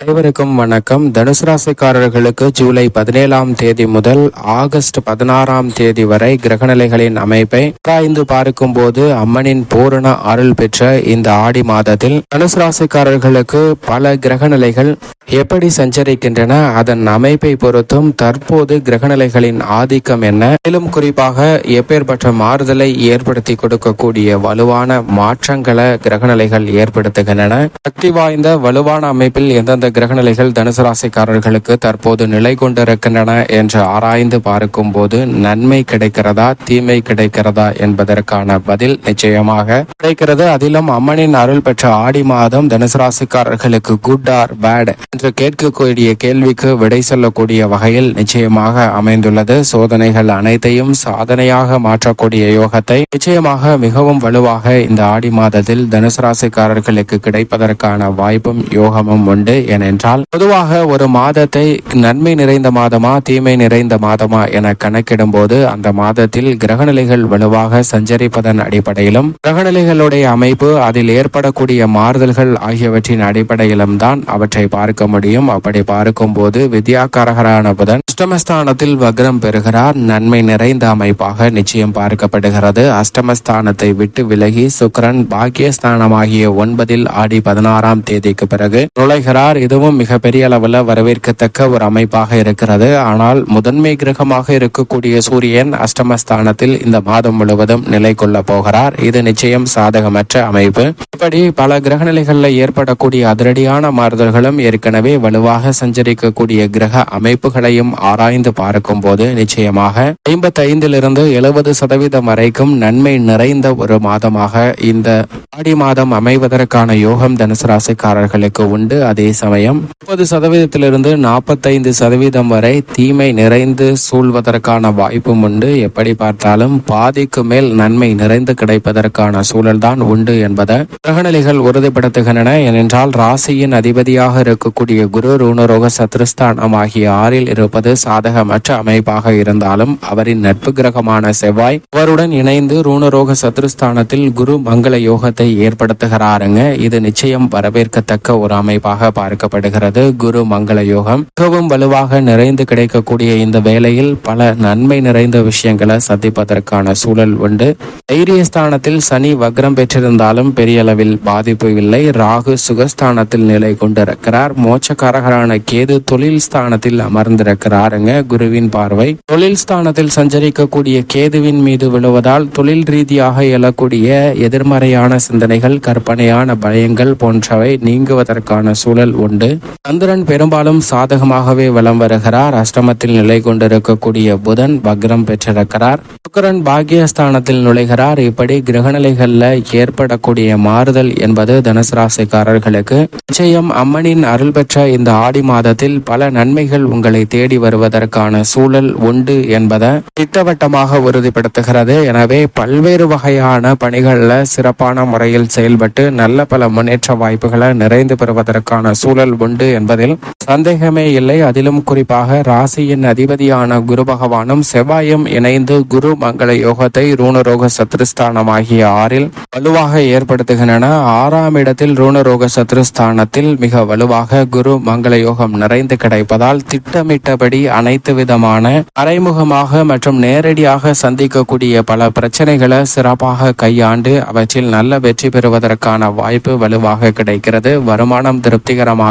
அனைவருக்கும் வணக்கம். தனுசு ராசிக்காரர்களுக்கு ஜூலை பதினேழாம் தேதி முதல் ஆகஸ்ட் பதினாறாம் தேதி வரை கிரகநிலைகளின் அமைப்பை ஆராய்ந்து பார்க்கும்போது அம்மனின் பூரண அருள் பெற்ற இந்த ஆடி மாதத்தில் தனுசு ராசிக்காரர்களுக்கு பல கிரகநிலைகள் எப்படி சஞ்சரிக்கின்றன அதன் அமைப்பை பொறுத்தும் தற்போது கிரகநிலைகளின் ஆதிக்கம் என்ன? மேலும் குறிப்பாக எப்பேற்பட்ட மாறுதலை ஏற்படுத்தி கொடுக்கக்கூடிய வலுவான மாற்றங்களை கிரகநிலைகள் ஏற்படுத்துகின்றன. சக்தி வாய்ந்த வலுவான அமைப்பில் எந்தெந்த கிரகநிலைகள் தனுசு ராசிக்காரர்களுக்கு தற்போது நிலை கொண்டிருக்கின்றன என்று ஆராய்ந்து பார்க்கும் போது நன்மை கிடைக்கிறதா தீமை கிடைக்கிறதா என்பதற்கான பதில் நிச்சயமாக கிடைக்கிறது. அதிலும் அம்மனின் அருள் பெற்ற ஆடி மாதம் தனுசு ராசிக்காரர்களுக்கு குட் ஆர் பேட் என்று கேட்கக்கூடிய கேள்விக்கு விடை சொல்லக்கூடிய வகையில் நிச்சயமாக அமைந்துள்ளது. சோதனைகள் அனைத்தையும் சாதனையாக மாற்றக்கூடிய யோகத்தை நிச்சயமாக மிகவும் வலுவாக இந்த ஆடி மாதத்தில் தனுசு ராசிக்காரர்களுக்கு கிடைப்பதற்கான வாய்ப்பும் யோகமும் உண்டு. ஏனென்றால் பொதுவாக ஒரு மாதத்தை நன்மை நிறைந்த மாதமா தீமை நிறைந்த மாதமா என கணக்கிடும் போது அந்த மாதத்தில் கிரகநிலைகள் வலுவாக சஞ்சரிப்பதன் அடிப்படையிலும் கிரகநிலைகளுடைய அமைப்பு அதில் ஏற்படக்கூடிய மாறுதல்கள் ஆகியவற்றின் அடிப்படையிலும் தான் அவற்றை பார்க்க முடியும். அப்படி பார்க்கும் போது வித்யாகாரகரான புதன் அஷ்டமஸ்தானத்தில் வக்ரம் பெறுகிறார். நன்மை நிறைந்த அமைப்பாக நிச்சயம் பார்க்கப்படுகிறது. அஷ்டமஸ்தானத்தை விட்டு விலகி சுக்கரன் பாக்கியஸ்தானமாகிய ஒன்பதில் ஆடி பதினாறாம் தேதிக்கு பிறகு நுழைகிறார். இதுவும் மிகப்பெரிய அளவில் வரவேற்கத்தக்க ஒரு அமைப்பாக இருக்கிறது. ஆனால் முதன்மை கிரகமாக இருக்கக்கூடிய சூரியன் அஷ்டமஸ்தானத்தில் இந்த மாதம் முழுவதும் நிலை கொள்ள போகிறார். இது நிச்சயம் சாதகமற்ற அமைப்பு. இப்படி பல கிரகநிலைகளில் ஏற்படக்கூடிய அதிரடியான மாறுதல்களும் ஏற்கனவே வலுவாக சஞ்சரிக்கக்கூடிய கிரக அமைப்புகளையும் ஆராய்ந்து பார்க்கும் போது நிச்சயமாக ஐம்பத்தைந்திலிருந்து எழுபது சதவீதம் வரைக்கும் நன்மை நிறைந்த ஒரு மாதமாக இந்த ஆடி மாதம் அமைவதற்கான யோகம் தனுசு ராசிக்காரர்களுக்கு உண்டு. அதே சமயம் முப்பது சதவீதத்திலிருந்து நாற்பத்தைந்து சதவீதம் வரை தீமை நிறைந்து சூழ்வதற்கான வாய்ப்பும் உண்டு. எப்படி பார்த்தாலும் பாதிக்கு மேல் நன்மை நிறைந்து கிடைப்பதற்கான சூழல்தான் உண்டு என்பதை கிரகநிலைகள் உறுதிப்படுத்துகின்றன. ஏனென்றால் ராசியின் அதிபதியாக இருக்கக்கூடிய குரு ரூணரோக சத்ருஸ்தானம் ஆகிய ஆறில் இருப்பது சாதகமற்ற அமைப்பாக இருந்தாலும் அவரின் நட்பு கிரகமான செவ்வாய் அவருடன் இணைந்து ரூணரோக சத்ருஸ்தானத்தில் குரு மங்கள யோகத்தை ஏற்படுத்துகிறாருங்க. இது நிச்சயம் வரவேற்கத்தக்க ஒரு அமைப்பாக பார்க்கப்படுகிறது குரு மங்கள யோகம். மிகவும் வலுவாக நிறைந்து கிடைக்கக்கூடிய இந்த வேளையில் பல நன்மை நிறைந்த விஷயங்களை சந்திப்பதற்கான சூழல் உண்டு. தைரியஸ்தானத்தில் சனி வக்ரம் பெற்றிருந்தாலும் பெரிய அளவில் பாதிப்பு இல்லை. ராகு சுகஸ்தானத்தில் நிலை கொண்டிருக்கிறார். மோட்சக்காரகரான கேது தொழில் ஸ்தானத்தில் அமர்ந்திருக்கிறாருங்க குருவின் பார்வை. தொழில் ஸ்தானத்தில் சஞ்சரிக்கக்கூடிய கேதுவின் மீது விழுவதால் தொழில் ரீதியாக எழக்கூடிய எதிர்மறையான சிந்தனைகள் கற்பனையான பயங்கள் போன்றவை நீங்குவதற்கான சூழல் உண்டு. உண்டு. சந்திரன் பெரும்பாலும் சாதகமாகவே வலம் வருகிறார். அஷ்டமத்தில் நிலை கொண்டிருக்கக்கூடிய புதன் வக்ரம் பெற்றிருக்கிறார். சுக்கரன் பாக்கியஸ்தானத்தில் நுழைகிறார். இப்படி கிரகநிலைகள்ல ஏற்படக்கூடிய மாறுதல் என்பது தனுசு ராசிக்காரர்களுக்கு நிச்சயம். அம்மனின் அருள் பெற்ற இந்த ஆடி மாதத்தில் பல நன்மைகள் உங்களை தேடி வருவதற்கான சூழல் உண்டு என்பதை திட்டவட்டமாக உறுதிப்படுத்துகிறது. எனவே பல்வேறு வகையான பணிகள்ல சிறப்பான முறையில் செயல்பட்டு நல்ல பல முன்னேற்ற வாய்ப்புகளை நிறைந்து பெறுவதற்கான சூழல் உண்டு என்பதில் சந்தேகமே இல்லை. அதிலும் குறிப்பாக ராசியின் அதிபதியான குரு பகவானும் செவ்வாயும் இணைந்து குரு மங்கள யோகத்தை ரூணரோக சத்ருஸ்தானம் ஆகிய ஆறில் வலுவாக ஏற்படுத்துகின்றன. ஆறாம் இடத்தில் ரூணரோக சத்ருஸ்தானத்தில் மிக வலுவாக குரு மங்கள யோகம் நிறைந்து கிடைப்பதால் திட்டமிட்டபடி அனைத்து விதமான மறைமுகமாக மற்றும் நேரடியாக சந்திக்கக்கூடிய பல பிரச்சனைகளை சிறப்பாக கையாண்டு அவற்றில் நல்ல வெற்றி பெறுவதற்கான வாய்ப்பு வலுவாக கிடைக்கிறது. வருமானம் திருப்திகரமாக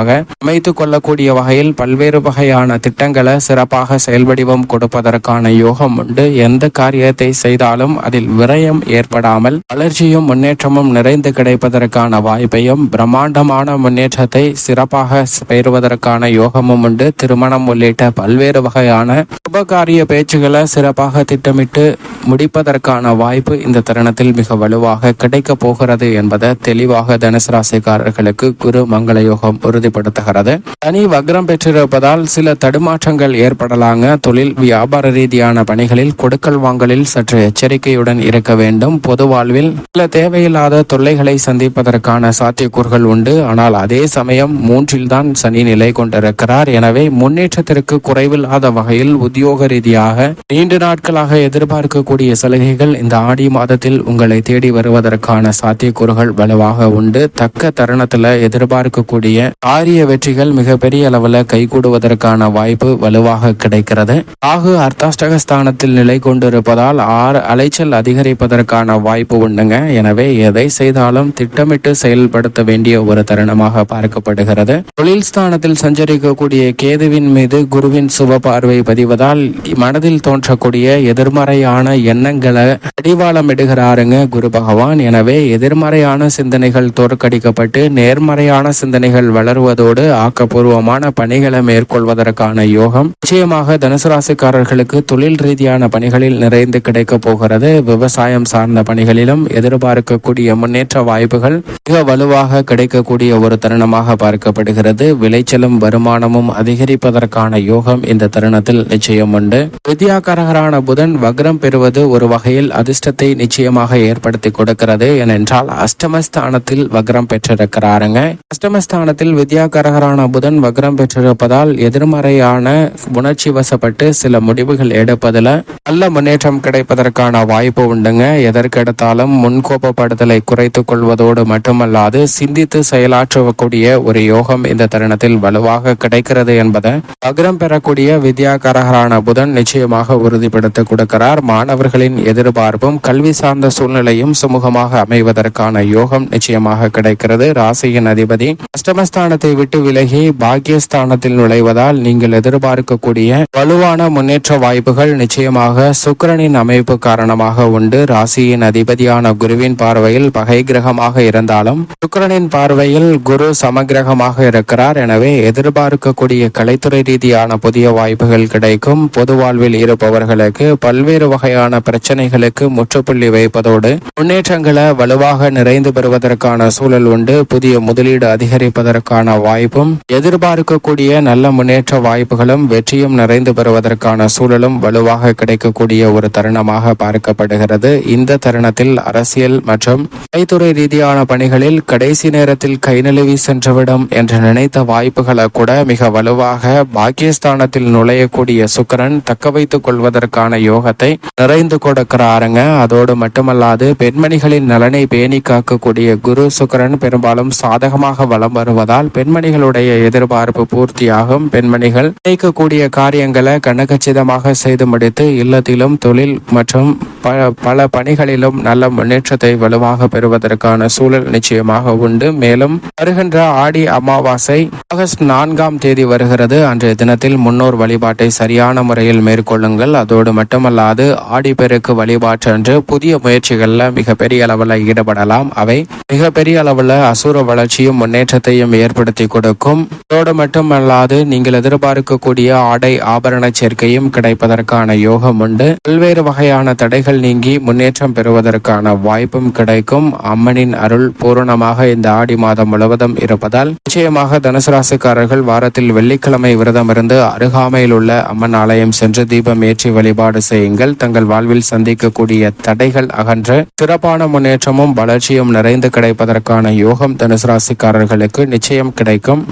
அமைத்து கொள்ளக்கூடிய வகையில் பல்வேறு வகையான திட்டங்களை சிறப்பாக செயல்வடிவம் கொடுப்பதற்கான யோகம் உண்டு. எந்த காரியத்தை செய்தாலும் அதில் விரயம் ஏற்படாமல் வளர்ச்சியும் முன்னேற்றமும் நிறைந்து கிடைப்பதற்கான வாய்ப்பையும் பிரம்மாண்டமான முன்னேற்றத்தை சிறப்பாக பெறுவதற்கான யோகமும் உண்டு. திருமணம் உள்ளிட்ட பல்வேறு வகையான உபகாரிய பேச்சுகளை சிறப்பாக திட்டமிட்டு முடிப்பதற்கான வாய்ப்பு இந்த தருணத்தில் மிக வலுவாக கிடைக்க போகிறது என்பதை தெளிவாக தனுசு ராசிக்காரர்களுக்கு குரு மங்கள யோகம் உறுதிப்படுத்துகிறது. தனி வக்ரம் பெற்றிருப்பதால் சில தடுமாற்றங்கள் ஏற்படலாங்க. தொழில் வியாபார ரீதியான பணிகளில் கொடுக்கல் வாங்கலில் சற்று எச்சரிக்கையுடன் இருக்க வேண்டும். பொது வாழ்வில் சில தேவையில்லாத தொல்லைகளை சந்திப்பதற்கான சாத்தியக்கூறுகள் உண்டு. ஆனால் அதே சமயம் மூன்றில் தான் சனி நிலை கொண்டிருக்கிறார். எனவே முன்னேற்றத்திற்கு குறைவில்லாத வகையில் உத்தியோக ரீதியாக நீண்ட நாட்களாக எதிர்பார்க்கக்கூடிய சலுகைகள் இந்த ஆடி மாதத்தில் உங்களை தேடி வருவதற்கான சாத்தியக்கூறுகள் வலுவாக உண்டு. தக்க தருணத்துல எதிர்பார்க்கக்கூடிய காரிய வெற்றிகள் மிகப்பெரிய அளவில் கைகூடுவதற்கான வாய்ப்பு வலுவாக கிடைக்கிறது. ராகு அர்த்தாஷ்டகஸ்தானத்தில் நிலை கொண்டிருப்பதால் ஆறு அலைச்சல் அதிகரிப்பதற்கான வாய்ப்பு உண்டுங்க. எனவே எதை செய்தாலும் திட்டமிட்டு செயல்படுத்த வேண்டிய ஒரு தருணமாக பார்க்கப்படுகிறது. தொழில் ஸ்தானத்தில் சஞ்சரிக்கக்கூடிய கேதுவின் மீது குருவின் சுப பார்வை பதிவதால் மனதில் தோன்றக்கூடிய எதிர்மறையான எண்ணங்களை அடிவாளமிடுகிறாருங்க குரு பகவான். எனவே எதிர்மறையான சிந்தனைகள் தோற்கடிக்கப்பட்டு நேர்மறையான சிந்தனைகள் வளருவதோடு ஆக்கப்பூர்வமான பணிகளை மேற்கொள்வதற்கான யோகம். நிச்சயமாக தனுசு ராசிக்காரர்களுக்கு தொழில் ரீதியான பணிகளில் நிறைந்து கிடைக்க போகிறது. விவசாயம் சார்ந்த பணிகளிலும் எதிர்பார்க்கக்கூடிய முன்னேற்ற வாய்ப்புகள் மிக வலுவாக கிடைக்கக்கூடிய ஒரு தருணமாக பார்க்கப்படுகிறது. விளைச்சலும் வருமானமும் அதிகரிப்பதற்கான யோகம் இந்த தருணத்தில் நிச்சயம் உண்டு. வித்யாகரகரான புதன் வக்ரம் பெறுவது ஒரு வகையில் அதிர்ஷ்டத்தை நிச்சயமாக ஏற்படுத்தி கொடுக்கிறது. ஏனென்றால் அஷ்டமஸ்தானத்தில் வக்ரம் பெற்றிருக்கிறாருங்க. அஷ்டமஸ்தானத்தில் வித்யாகரகரான புதன் வக்ரம் பெற்றிருப்பதால் எதிர்மறையான உணர்ச்சி வசப்பட்டு சில முடிவுகள் எடுப்பதில் நல்ல முன்னேற்றம் கிடைப்பதற்கான வாய்ப்பு உண்டுங்க. எதற்கெடுத்தாலும் முன்கோபப்படுதலை குறைத்து கொள்வதோடு மட்டுமல்லாது சிந்தித்து செயலாற்றக்கூடிய ஒரு யோகம் இந்த தருணத்தில் வலுவாக கிடைக்கிறது என்பதை வக்ரம் பெறக்கூடிய வித்யாகரகரான புதன் நிச்சயமாக உறுதிப்படுத்தி கொடுக்கிறார். மாணவர்களின் எதிர்பார்ப்பும் கல்வி சார்ந்த சூழ்நிலையும் சுமூகமாக அமைவதற்கான யோகம் நிச்சயமாக கிடைக்கிறது. ராசியின் அதிபதி அஷ்டமஸ்தானத்தில் அஷ்டமஸ்தானத்தை விட்டு விலகி பாக்கியஸ்தானத்தில் நுழைவதால் நீங்கள் எதிர்பார்க்கக்கூடிய வலுவான முன்னேற்ற வாய்ப்புகள் நிச்சயமாக சுக்கரனின் அமைப்பு காரணமாக உண்டு. ராசியின் அதிபதியான குருவின் பார்வையில் பகை கிரகமாக இருந்தாலும் சுக்கரனின் பார்வையில் குரு சமகிரகமாக இருக்கிறார். எனவே எதிர்பார்க்கக்கூடிய கலைத்துறை ரீதியான புதிய வாய்ப்புகள் கிடைக்கும். பொது வாழ்வில் இருப்பவர்களுக்கு பல்வேறு வகையான பிரச்சனைகளுக்கு முற்றுப்புள்ளி வைப்பதோடு முன்னேற்றங்களை வலுவாக நிறைந்து பெறுவதற்கான சூழல் உண்டு. புதிய முதலீடு அதிகரிப்பதற்கான வாய்ப்பும் எதிர்பார்க்கக்கூடிய நல்ல முன்னேற்ற வாய்ப்புகளும் வெற்றியும் நிறைந்து பெறுவதற்கான சூழலும் வலுவாக கிடைக்கக்கூடிய ஒரு தருணமாக பார்க்கப்படுகிறது. இந்த தருணத்தில் அரசியல் மற்றும் கைத்துறை ரீதியான பணிகளில் கடைசி நேரத்தில் கைநழுவி சென்றுவிடும் என்று நினைத்த வாய்ப்புகளை கூட மிக வலுவாக பாக்கியஸ்தானத்தில் நுழையக்கூடிய சுக்கிரன் தக்க வைத்துக் கொள்வதற்கான யோகத்தை நிறைந்து கொடுக்கிறாருங்க. அதோடு மட்டுமல்லாது பெண்மணிகளின் நலனை பேணி காக்கக்கூடிய குரு சுக்கரன் பெரும்பாலும் சாதகமாக வலம் வருவதால் பெண் பெண்மணிகளுடைய எதிர்பார்ப்பு பூர்த்தியாகும். பெண்மணிகள் கிடைக்கக்கூடிய காரியங்களை கனகச்சிதமாக செய்து முடித்து இல்லத்திலும் தொழில் மற்றும் பல பல பணிகளிலும் நல்ல முன்னேற்றத்தை வலுவாக பெறுவதற்கான சூழல் நிச்சயமாக உண்டு. மேலும் வருகின்ற ஆடி அமாவாசை ஆகஸ்ட் நான்காம் தேதி வருகிறது. அன்றைய தினத்தில் முன்னோர் வழிபாட்டை சரியான முறையில் மேற்கொள்ளுங்கள். அதோடு மட்டுமல்லாது ஆடிப்பெருக்கு வழிபாட்டன்று புதிய முயற்சிகளில் மிகப்பெரிய அளவில் ஈடுபடலாம். அவை மிகப்பெரிய அளவில் அசுர வளர்ச்சியும் முன்னேற்றத்தையும் ஏற்படுத்த கொடுக்கும். அதோடு மட்டுமல்லாது நீங்கள் எதிர்பார்க்கக்கூடிய ஆடை ஆபரண சேர்க்கையும் கிடைப்பதற்கான யோகம் உண்டு. பல்வேறு வகையான தடைகள் நீங்கி முன்னேற்றம் பெறுவதற்கான வாய்ப்பும் கிடைக்கும். அம்மனின் அருள் பூரணமாக இந்த ஆடி மாதம் முழுவதும் இருப்பதால் நிச்சயமாக தனுசு ராசிக்காரர்கள் வாரத்தில் வெள்ளிக்கிழமை விரதம் இருந்து அருகாமையில் உள்ள அம்மன் ஆலயம் சென்று தீபம் ஏற்றி வழிபாடு செய்யுங்கள். தங்கள் வாழ்வில் சந்திக்கக்கூடிய தடைகள் அகன்று சிறப்பான முன்னேற்றமும் வளர்ச்சியும் நிறைந்து கிடைப்பதற்கான யோகம் தனுசு ராசிக்காரர்களுக்கு நிச்சயம் கிடைக்கும்.